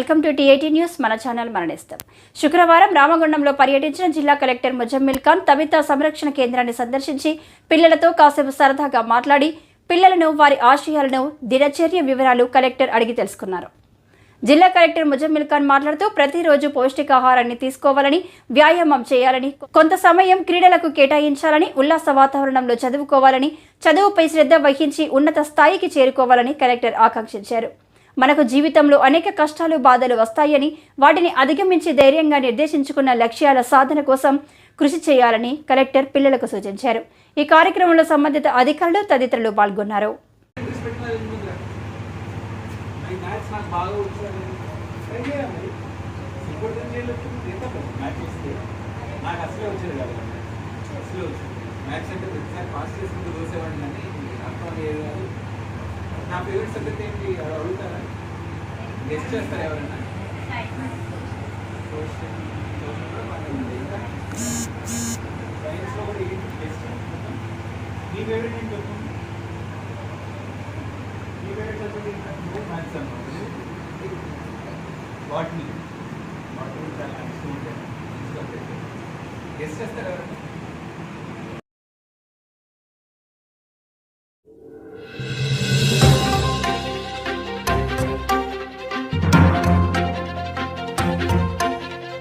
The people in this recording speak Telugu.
Welcome to TIT news. మన ఛానల్ మరణిస్తాం. శుక్రవారం రామగుండంలో పర్యటించిన జిల్లా కలెక్టర్ ముజమ్మిల్ ఖాన్ తవిత సంరక్షణ కేంద్రాన్ని సందర్శించి పిల్లలతో కాసేపు సరదాగా మాట్లాడి పిల్లలను వారి ఆశయాలను దినచర్య వివరాలు కలెక్టర్ అడిగి తెలుసుకున్నారు. జిల్లా కలెక్టర్ ముజమ్మిల్ ఖాన్ మాట్లాడుతూ ప్రతిరోజు పౌష్టికాహారాన్ని తీసుకోవాలని వ్యాయామం చేయాలని కొంత సమయం క్రీడలకు కేటాయించాలని ఉల్లాస వాతావరణంలో చదువుకోవాలని చదువుపై శ్రద్ధ వహించి ఉన్నత స్థాయికి చేరుకోవాలని కలెక్టర్ ఆకాంక్షించారు. మనకు జీవితంలో అనేక కష్టాలు బాధలు వస్తాయని వాటిని అధిగమించి ధైర్యంగా నిర్దేశించుకున్న లక్ష్యాల సాధన కోసం కృషి చేయాలని కలెక్టర్ పిల్లలకు సూచించారు. ఈ కార్యక్రమంలో సంబంధిత అధికారులు తదితరులు పాల్గొన్నారు. మ్యాథ్స్ నాకు అసలే నా ఫేవరెట్ సబ్జెక్ట్ ఏంటి? అడుగుతారా? గెస్ట్ చేస్తారు ఎవరైనా? సోషల్ సోషల్ కూడా సైన్స్లో కూడా ఏంటి? గెస్ట్ నీ ఫేవరెట్ ఏంటి చెప్పు? ఈ ఫేవరెట్ సబ్జెక్ట్ ఏంటంటే మ్యాథ్స్ అన్నమాట వాటిని వాటిని చాలా ఇష్టం ఉంటాయి గెస్ట్ చేస్తారు ఎవరైనా?